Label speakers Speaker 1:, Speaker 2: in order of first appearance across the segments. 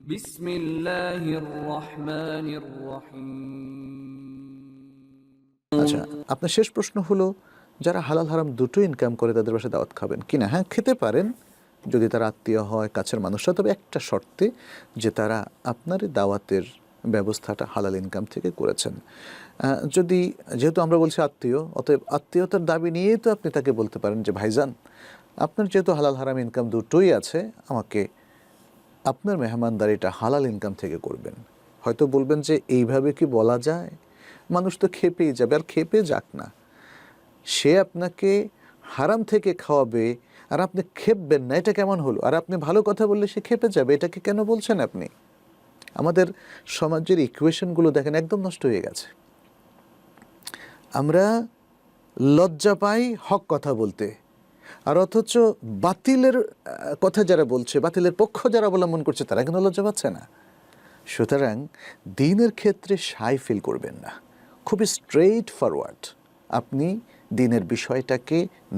Speaker 1: بسم الله الرحمن الرحيم
Speaker 2: আচ্ছা আপনার শেষ প্রশ্ন হলো যারা হালাল হারাম দুটো ইনকাম করে তাদের বাসায় দাওয়াত খাবেন কিনা হ্যাঁ খেতে পারেন যদি তারা আত্মীয় হয় কাছের মানুষরা তবে একটা শর্তে যে তারা আপনার এই দাওয়াতের ব্যবস্থাটা হালাল ইনকাম থেকে করেছেন আহ, যদি যেহেতু আমরা বলছি আত্মীয় অতএব আত্মীয়তার দাবি নিয়েই তো আপনি তাকে বলতে পারেন যে ভাইজান আপনার যেহেতু হালাল হারাম ইনকাম দুটোই আছে আমাকে আপনার মেহমানদারিটা হালাল ইনকাম থেকে করবেন। হয়তো বলবেন যে, এইভাবে কি বলা যায়? মানুষ তো খেপেই যাবে, আর খেপে যাক না। সে আপনাকে হারাম থেকে খাওয়াবে, আর আপনি খেপবেন না, এটা কেমন হলো? আর আপনি ভালো কথা বললে সে খেপে যাবে, এটাকে কেন বলছেন আপনি? আমাদের সমাজের ইকুয়েশনগুলো দেখেন, একদম নষ্ট হয়ে গেছে। আমরা লজ্জা পাই হক কথা বলতে। আর অথচ বাতিলের কথা যারা বলছে, বাতিলের পক্ষ যারা অবলম্বন করছে, তারা কিন্তু লজ্জা পাচ্ছে না। সুতরাং দিনের ক্ষেত্রে সাই ফিল করবেন না। খুবই স্ট্রেইট ফরওয়ার্ড আপনি দিনের বিষয়টাকে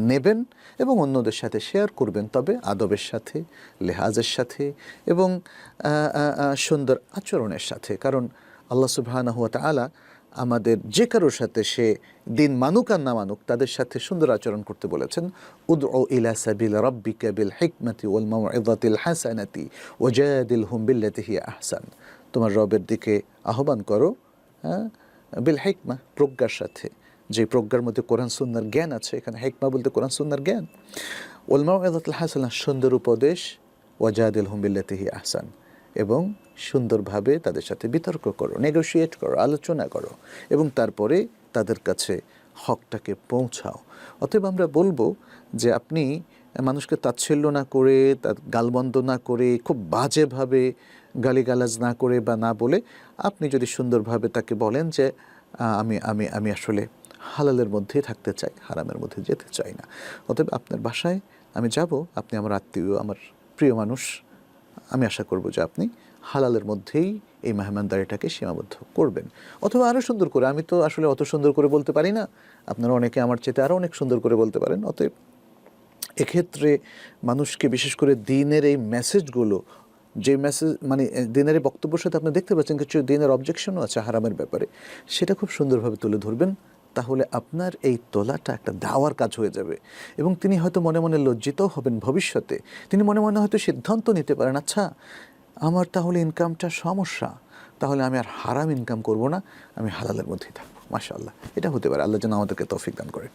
Speaker 2: নেবেন এবং অন্যদের সাথে শেয়ার করবেন, তবে আদবের সাথে, লেহাজের সাথে এবং সুন্দর আচরণের সাথে। কারণ আল্লাহ সুবহানাহু ওয়া তাআলা আমাদের যে কারোর সাথে সে দিন মানুক আর না মানুক, তাদের সাথে সুন্দর আচরণ করতে বলেছেন উদ ও ইলা সাবিল রব্বিকা বিল হিকমতি ওয়াল মাউইযাতিল হাসানাতি ওয়াজাদিলহুম বিল্লাতি হিয়া আহসান। তোমার রবের দিকে আহ্বান করো হ্যাঁ বিল হেকমা, প্রজ্ঞার সাথে। যে প্রজ্ঞার মধ্যে কোরআন সুন্নার জ্ঞান আছে, এখানে হেকমা বলতে কোরআন সুন্নার জ্ঞান। ওয়াল মাউইযাতিল হাসানা, সুন্দর উপদেশ, ওয়াজাদিলহুম বিল্লাতি হিয়া আহসান। এবং সুন্দরভাবে তাদের সাথে বিতর্ক করো নেগোশিয়েট করো, আলোচনা করো এবং তারপরে তাদের কাছে হকটাকে পৌঁছাও। অতএব আমরা বলব যে আপনি মানুষকে তাচ্ছিল্য না করে, তার গালবন্ধ না করে, খুব বাজেভাবে গালিগালাজ না করে বা না বলে আপনি যদি সুন্দরভাবে তাকে বলেন যে আমি আমি আমি আসলে হালালের মধ্যে থাকতে চাই, হারামের মধ্যে যেতে চাই না। অতএব আপনার বাসায় আমি যাব, আপনি আমার আত্মীয়, আমার প্রিয় মানুষ আমি আশা করব যে আপনি হালালের মধ্যেই এই মেহমানদারিটাকে সীমাবদ্ধ করবেন। অথবা আরও সুন্দর করে, আমি তো আসলে অত সুন্দর করে বলতে পারি না। আপনারা অনেকে আমার চেতে আরও অনেক সুন্দর করে বলতে পারেন। অতএব এক্ষেত্রে মানুষকে বিশেষ করে দিনের এই মেসেজগুলো, যে মেসেজ মানে দিনের বক্তব্যের সাথে আপনি দেখতে পাচ্ছেন কিছু দিনের অবজেকশনও আছে হারামের ব্যাপারে, সেটা খুব সুন্দরভাবে তুলে ধরবেন। তাহলে আপনার এই তোলাটা একটা দাওয়ার কাজ হয়ে যাবে। এবং তিনি হয়তো মনে মনে লজ্জিতও হবেন ভবিষ্যতে। তিনি মনে মনে হয়তো সিদ্ধান্ত নিতে পারেন আচ্ছা আমার তাহলে ইনকামটা সমস্যা। তাহলে আমি আর হারাম ইনকাম করব না। আমি হালালের মধ্যেই থাকব। মাসা আল্লাহ এটা হতে পারে। আল্লাহ যেন আমাদেরকে তৌফিক দান করে।